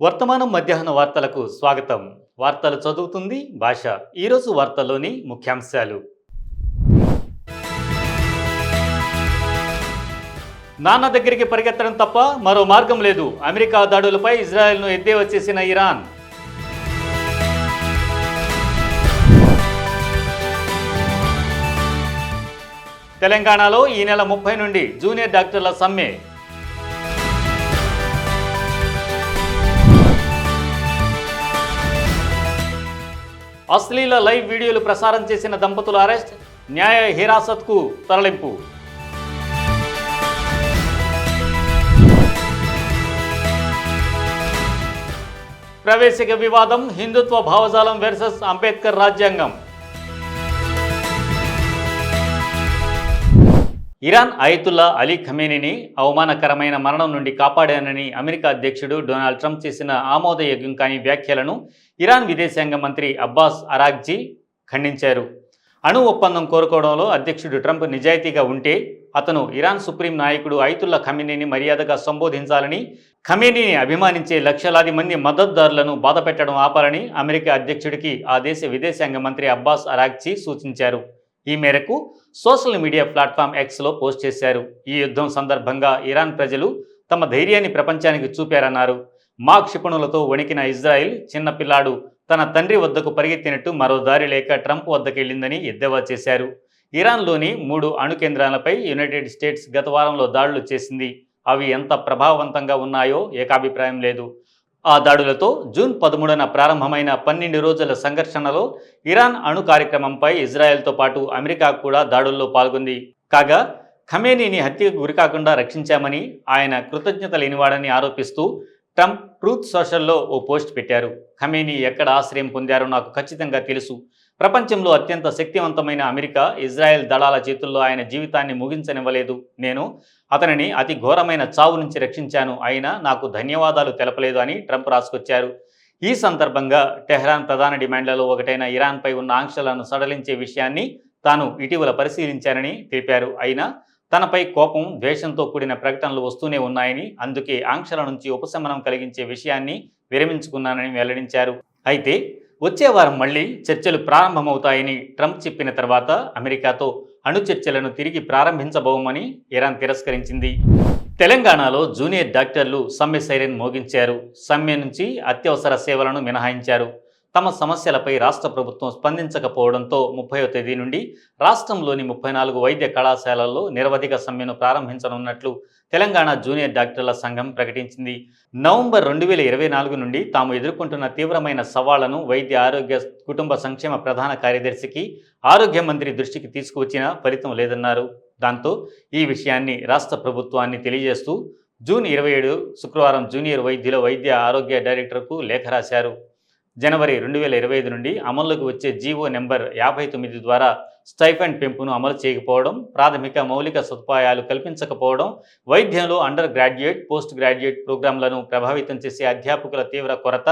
వర్తమానం మధ్యాహ్న వార్తలకు స్వాగతం. వార్తలు చదువుతుంది భాష. ఈరోజు వార్తల్లోని ముఖ్యాంశాలు. నాన్న దగ్గరికి పరిగెత్తడం తప్ప మరో మార్గం లేదు. అమెరికా దాడులపై ఇజ్రాయెల్ను ఎద్దేవా చేసిన ఇరాన్. తెలంగాణలో ఈ నెల ముప్పై నుండి జూనియర్ డాక్టర్ల సమ్మె. అశ్లీల లైవ్ వీడియోలు ప్రసారం చేసిన దంపతుల అరెస్ట్ న్యాయ హిరాసత్కు తరలింపు. ప్రవేశిక వివాదం హిందుత్వ భావజాలం వెర్సెస్ అంబేద్కర్ రాజ్యాంగం. ఇరాన్ అయతుల్లా అలీ ఖమేనీని అవమానకరమైన మరణం నుండి కాపాడానని అమెరికా అధ్యక్షుడు డొనాల్డ్ ట్రంప్ చేసిన ఆమోదయోగ్యం కాని వ్యాఖ్యలను ఇరాన్ విదేశాంగ మంత్రి అబ్బాస్ అరాగ్జీ ఖండించారు. అణు ఒప్పందం కోరుకోవడంలో అధ్యక్షుడు ట్రంప్ నిజాయితీగా ఉంటే అతను ఇరాన్ సుప్రీం నాయకుడు ఐతుల్లా ఖమేనీని మర్యాదగా సంబోధించాలని ఖమేనీని అభిమానించే లక్షలాది మంది మద్దతుదారులను బాధపెట్టడం ఆపాలని అమెరికా అధ్యక్షుడికి ఆ దేశ విదేశాంగ మంత్రి అబ్బాస్ అరాగ్జీ సూచించారు. ఈ మేరకు సోషల్ మీడియా ప్లాట్ఫామ్ ఎక్స్లో పోస్ట్ చేశారు. ఈ యుద్ధం సందర్భంగా ఇరాన్ ప్రజలు తమ ధైర్యాన్ని ప్రపంచానికి చూపారన్నారు. మా క్షిపణులతో వణికిన ఇజ్రాయెల్ చిన్నపిల్లాడు తన తండ్రి వద్దకు పరిగెత్తినట్టు మరో దారి లేక ట్రంప్ వద్దకెళ్ళిందని ఎద్దేవా చేశారు. ఇరాన్లోని మూడు అణు కేంద్రాలపై యునైటెడ్ స్టేట్స్ గత వారంలో దాడులు చేసింది. అవి ఎంత ప్రభావవంతంగా ఉన్నాయో ఏకాభిప్రాయం లేదు. ఆ దాడులతో జూన్ పదమూడున ప్రారంభమైన పన్నెండు రోజుల సంఘర్షణలో ఇరాన్ అణు కార్యక్రమంపై ఇజ్రాయెల్తో పాటు అమెరికా కూడా దాడుల్లో పాల్గొంది. కాగా ఖమేనీని హత్యకు గురికాకుండా రక్షించామని ఆయన కృతజ్ఞత లేనివాడని ఆరోపిస్తూ ట్రంప్ ట్రూత్ సోషల్లో ఓ పోస్ట్ పెట్టారు. ఖమేనీ ఎక్కడ ఆశ్రయం పొందారో నాకు ఖచ్చితంగా తెలుసు. ప్రపంచంలో అత్యంత శక్తివంతమైన అమెరికా ఇజ్రాయెల్ దళాల చేతుల్లో ఆయన జీవితాన్ని ముగించనివ్వలేదు. నేను అతనిని అతి ఘోరమైన చావు నుంచి రక్షించాను. అయినా నాకు ధన్యవాదాలు తెలపలేదు అని ట్రంప్ రాసుకొచ్చారు. ఈ సందర్భంగా టెహ్రాన్ ప్రధాన డిమాండ్లలో ఒకటైన ఇరాన్పై ఉన్న ఆంక్షలను సడలించే విషయాన్ని తాను ఇటీవల పరిశీలించానని తెలిపారు. అయినా తనపై కోపం ద్వేషంతో కూడిన ప్రకటనలు వస్తూనే ఉన్నాయని అందుకే ఆంక్షల నుంచి ఉపశమనం కలిగించే విషయాన్ని విరమించుకున్నానని వెల్లడించారు. అయితే వచ్చే వారం మళ్ళీ చర్చలు ప్రారంభమవుతాయని ట్రంప్ చెప్పిన తర్వాత అమెరికాతో అణు చర్చలను తిరిగి ప్రారంభించబోమని ఇరాన్ తిరస్కరించింది. తెలంగాణలో జూనియర్ డాక్టర్లు సమ్మె సైరన్ మోగించారు. సమ్మె నుంచి అత్యవసర సేవలను మినహాయించారు. తమ సమస్యలపై రాష్ట్ర ప్రభుత్వం స్పందించకపోవడంతో ముప్పైవ తేదీ నుండి రాష్ట్రంలోని ముప్పై నాలుగు వైద్య కళాశాలల్లో నిరవధిక సమ్మెను ప్రారంభించనున్నట్లు తెలంగాణ జూనియర్ డాక్టర్ల సంఘం ప్రకటించింది. నవంబర్ రెండు వేల ఇరవై నాలుగు నుండి తాము ఎదుర్కొంటున్న తీవ్రమైన సవాళ్ళను వైద్య ఆరోగ్య కుటుంబ సంక్షేమ ప్రధాన కార్యదర్శికి ఆరోగ్య మంత్రి దృష్టికి తీసుకువచ్చినా ఫలితం లేదన్నారు. దాంతో ఈ విషయాన్ని రాష్ట్ర ప్రభుత్వాన్ని తెలియజేస్తూ జూన్ ఇరవై ఏడు శుక్రవారం జూనియర్ వైద్యుల వైద్య ఆరోగ్య డైరెక్టర్కు లేఖ రాశారు. జనవరి రెండు వేల ఇరవై ఐదు నుండి అమల్లోకి వచ్చే జీవో నెంబర్ యాభై తొమ్మిది ద్వారా స్టైఫండ్ పెంపును అమలు చేయకపోవడం ప్రాథమిక మౌలిక సదుపాయాలు కల్పించకపోవడం వైద్యంలో అండర్ గ్రాడ్యుయేట్ పోస్ట్ గ్రాడ్యుయేట్ ప్రోగ్రాంలను ప్రభావితం చేసే అధ్యాపకుల తీవ్ర కొరత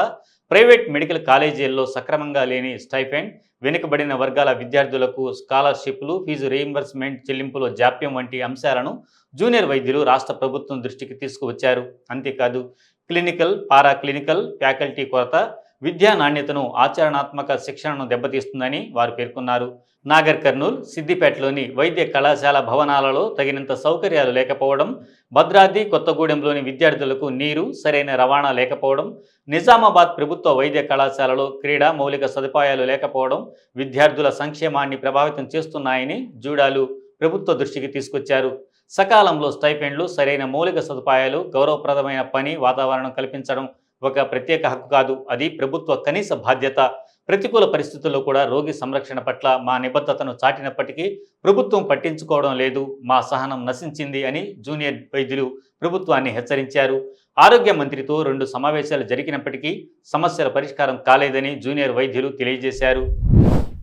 ప్రైవేట్ మెడికల్ కాలేజీల్లో సక్రమంగా లేని స్టైఫండ్ వెనుకబడిన వర్గాల విద్యార్థులకు స్కాలర్షిప్లు ఫీజు రీయింబర్స్మెంట్ చెల్లింపులో జాప్యం వంటి అంశాలను జూనియర్ వైద్యులు రాష్ట్ర ప్రభుత్వం దృష్టికి తీసుకువచ్చారు. అంతేకాదు క్లినికల్ పారా క్లినికల్ ఫ్యాకల్టీ కొరత విద్యా నాణ్యతను ఆచరణాత్మక శిక్షణను దెబ్బతీస్తుందని వారు పేర్కొన్నారు. నాగర్ కర్నూలు సిద్దిపేటలోని వైద్య కళాశాల భవనాలలో తగినంత సౌకర్యాలు లేకపోవడం భద్రాద్రి కొత్తగూడెంలోని విద్యార్థులకు నీరు సరైన రవాణా లేకపోవడం నిజామాబాద్ ప్రభుత్వ వైద్య కళాశాలలో క్రీడా మౌలిక సదుపాయాలు లేకపోవడం విద్యార్థుల సంక్షేమాన్ని ప్రభావితం చేస్తున్నాయని జూడాలు ప్రభుత్వ దృష్టికి తీసుకొచ్చారు. సకాలంలో స్టైపెండ్లు సరైన మౌలిక సదుపాయాలు గౌరవప్రదమైన పని వాతావరణం కల్పించడం ఒక ప్రత్యేక హక్కు కాదు. అది ప్రభుత్వ కనీస బాధ్యత. ప్రతికూల పరిస్థితుల్లో కూడా రోగి సంరక్షణ పట్ల మా నిబద్ధతను చాటినప్పటికీ ప్రభుత్వం పట్టించుకోవడం లేదు. మా సహనం నశించింది అని జూనియర్ వైద్యులు ప్రభుత్వాన్ని హెచ్చరించారు. ఆరోగ్య మంత్రితో రెండు సమావేశాలు జరిగినప్పటికీ సమస్యల పరిష్కారం కాలేదని జూనియర్ వైద్యులు తెలియజేశారు.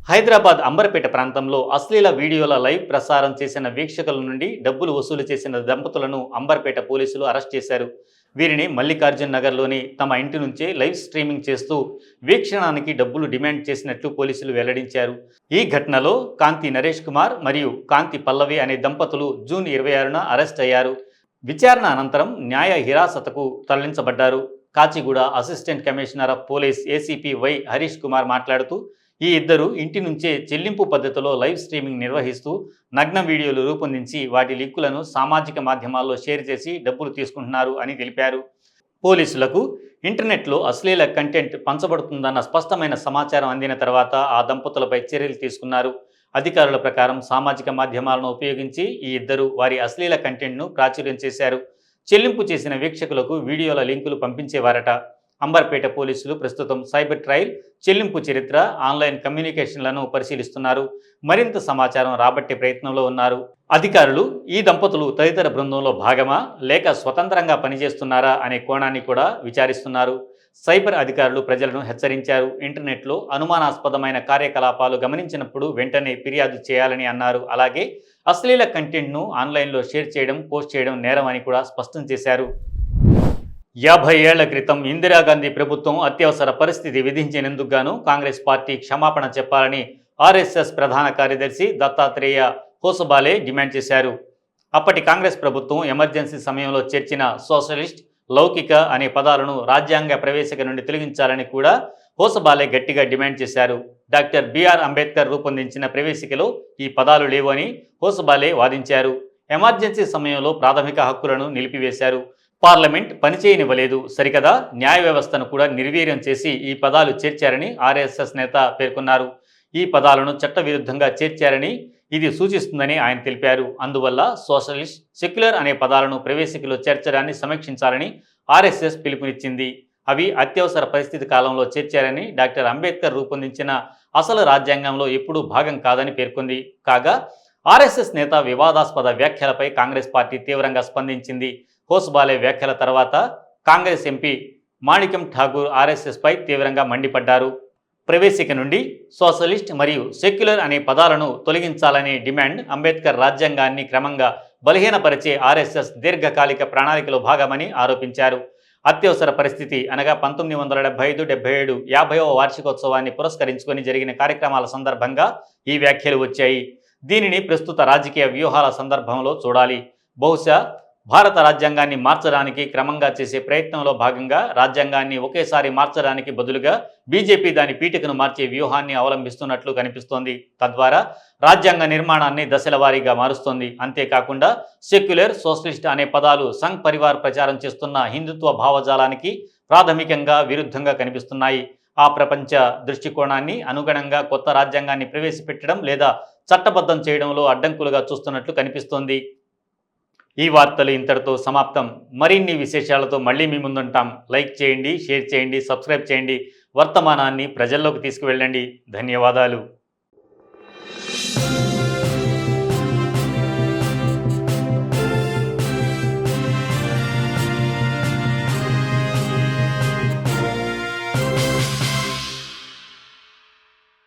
హైదరాబాద్ అంబర్పేట ప్రాంతంలో అశ్లీల వీడియోల లైవ్ ప్రసారం చేసిన వీక్షకుల నుండి డబ్బులు వసూలు చేసిన దంపతులను అంబర్పేట పోలీసులు అరెస్ట్ చేశారు. వీరిని మల్లికార్జున్ నగర్లోని తమ ఇంటి నుంచే లైవ్ స్ట్రీమింగ్ చేస్తూ వీక్షణానికి డబ్బులు డిమాండ్ చేసినట్లు పోలీసులు వెల్లడించారు. ఈ ఘటనలో కాంతి నరేష్ కుమార్ మరియు కాంతి పల్లవి అనే దంపతులు జూన్ ఇరవై ఆరున అరెస్ట్ అయ్యారు. విచారణ అనంతరం న్యాయ హిరాసతకు తరలించబడ్డారు. Kachiguda assistant commissioner of police ACP Y Harish Kumar మాట్లాడుతూ ఈ ఇద్దరు ఇంటి నుంచే చెల్లింపు పద్ధతిలో లైవ్ స్ట్రీమింగ్ నిర్వహిస్తూ నగ్న వీడియోలు రూపొందించి వాటి లింకులను సామాజిక మాధ్యమాల్లో షేర్ చేసి డబ్బులు తీసుకుంటున్నారు అని తెలిపారు. పోలీసులకు ఇంటర్నెట్లో అశ్లీల కంటెంట్ పంచబడుతుందన్న స్పష్టమైన సమాచారం అందిన తర్వాత ఆ దంపతులపై చర్యలు తీసుకున్నారు. అధికారుల ప్రకారం సామాజిక మాధ్యమాలను ఉపయోగించి ఈ ఇద్దరు వారి అశ్లీల కంటెంట్ను ప్రాచుర్యం చేశారు. చెల్లింపు చేసిన వీక్షకులకు వీడియోల లింకులు పంపించేవారట. అంబర్పేట పోలీసులు ప్రస్తుతం సైబర్ ట్రయల్ చెల్లింపు చరిత్ర ఆన్లైన్ కమ్యూనికేషన్లను పరిశీలిస్తున్నారు. మరింత సమాచారం రాబట్టే ప్రయత్నంలో ఉన్నారు. అధికారులు ఈ దంపతులు తదితర బృందంలో భాగమా లేక స్వతంత్రంగా పనిచేస్తున్నారా అనే కోణాన్ని కూడా విచారిస్తున్నారు. సైబర్ అధికారులు ప్రజలను హెచ్చరించారు. ఇంటర్నెట్లో అనుమానాస్పదమైన కార్యకలాపాలు గమనించినప్పుడు వెంటనే ఫిర్యాదు చేయాలని అన్నారు. అలాగే అశ్లీల కంటెంట్ను ఆన్లైన్లో షేర్ చేయడం పోస్ట్ చేయడం నేరం అని కూడా స్పష్టం చేశారు. యాభై ఏళ్ళ క్రితం ఇందిరాగాంధీ ప్రభుత్వం అత్యవసర పరిస్థితి విధించినందుకు గాను కాంగ్రెస్ పార్టీ క్షమాపణ చెప్పాలని ఆర్ఎస్ఎస్ ప్రధాన కార్యదర్శి దత్తాత్రేయ హోసబాలే డిమాండ్ చేశారు. అప్పటి కాంగ్రెస్ ప్రభుత్వం ఎమర్జెన్సీ సమయంలో చేర్చిన సోషలిస్ట్ లౌకిక అనే పదాలను రాజ్యాంగ ప్రవేశిక నుండి తొలగించాలని కూడా హోసబాలే గట్టిగా డిమాండ్ చేశారు. డాక్టర్ బిఆర్ అంబేద్కర్ రూపొందించిన ప్రవేశికలో ఈ పదాలు లేవని హోసబాలే వాదించారు. ఎమర్జెన్సీ సమయంలో ప్రాథమిక హక్కులను నిలిపివేశారు. పార్లమెంట్ పనిచేయనివ్వలేదు. సరికదా న్యాయ వ్యవస్థను కూడా నిర్వీర్యం చేసి ఈ పదాలు చేర్చారని ఆర్ఎస్ఎస్ నేత పేర్కొన్నారు. ఈ పదాలను చట్టవిరుద్ధంగా చేర్చారని ఇది సూచిస్తుందని ఆయన తెలిపారు. అందువల్ల సోషలిస్ట్ సెక్యులర్ అనే పదాలను ప్రవేశికలో చేర్చడాన్ని సమీక్షించాలని ఆర్ఎస్ఎస్ పిలుపునిచ్చింది. అవి అత్యవసర పరిస్థితి కాలంలో చేర్చారని డాక్టర్ అంబేద్కర్ రూపొందించిన అసలు రాజ్యాంగంలో ఎప్పుడూ భాగం కాదని పేర్కొంది. కాగా ఆర్ఎస్ఎస్ నేత వివాదాస్పద వ్యాఖ్యలపై కాంగ్రెస్ పార్టీ తీవ్రంగా స్పందించింది. కోస్బాలే వ్యాఖ్యల తర్వాత కాంగ్రెస్ ఎంపీ మాణిక్యం ఠాగూర్ ఆర్ఎస్ఎస్పై తీవ్రంగా మండిపడ్డారు. ప్రవేశిక నుండి సోషలిస్ట్ మరియు సెక్యులర్ అనే పదాలను తొలగించాలనే డిమాండ్ అంబేద్కర్ రాజ్యాంగాన్ని క్రమంగా బలహీనపరిచే ఆర్ఎస్ఎస్ దీర్ఘకాలిక ప్రణాళికలో భాగమని ఆరోపించారు. అత్యవసర పరిస్థితి అనగా పంతొమ్మిది వందల డెబ్బై ఐదు డెబ్బై ఏడు యాభైవ వార్షికోత్సవాన్ని పురస్కరించుకొని జరిగిన కార్యక్రమాల సందర్భంగా ఈ వ్యాఖ్యలు వచ్చాయి. దీనిని ప్రస్తుత రాజకీయ వ్యూహాల సందర్భంలో చూడాలి. బహుశా భారత రాజ్యాంగాన్ని మార్చడానికి క్రమంగా చేసే ప్రయత్నంలో భాగంగా రాజ్యాంగాన్ని ఒకేసారి మార్చడానికి బదులుగా బీజేపీ దాని పీఠికను మార్చే వ్యూహాన్ని అవలంబిస్తున్నట్లు కనిపిస్తోంది. తద్వారా రాజ్యాంగ నిర్మాణాన్ని దశల వారీగా మారుస్తోంది. అంతేకాకుండా సెక్యులర్ సోషలిస్ట్ అనే పదాలు సంఘ్ పరివార్ ప్రచారం చేస్తున్న హిందుత్వ భావజాలానికి ప్రాథమికంగా విరుద్ధంగా కనిపిస్తున్నాయి. ఆ ప్రపంచ దృష్టికోణాన్ని అనుగుణంగా కొత్త రాజ్యాంగాన్ని ప్రవేశపెట్టడం లేదా చట్టబద్ధం చేయడంలో అడ్డంకులుగా చూస్తున్నట్లు కనిపిస్తోంది. ఈ వార్తలు ఇంతటితో సమాప్తం. మరిన్ని విశేషాలతో మళ్ళీ మీ ముందుంటాం. లైక్ చేయండి షేర్ చేయండి సబ్స్క్రైబ్ చేయండి. వర్తమానాన్ని ప్రజల్లోకి తీసుకువెళ్ళండి. ధన్యవాదాలు.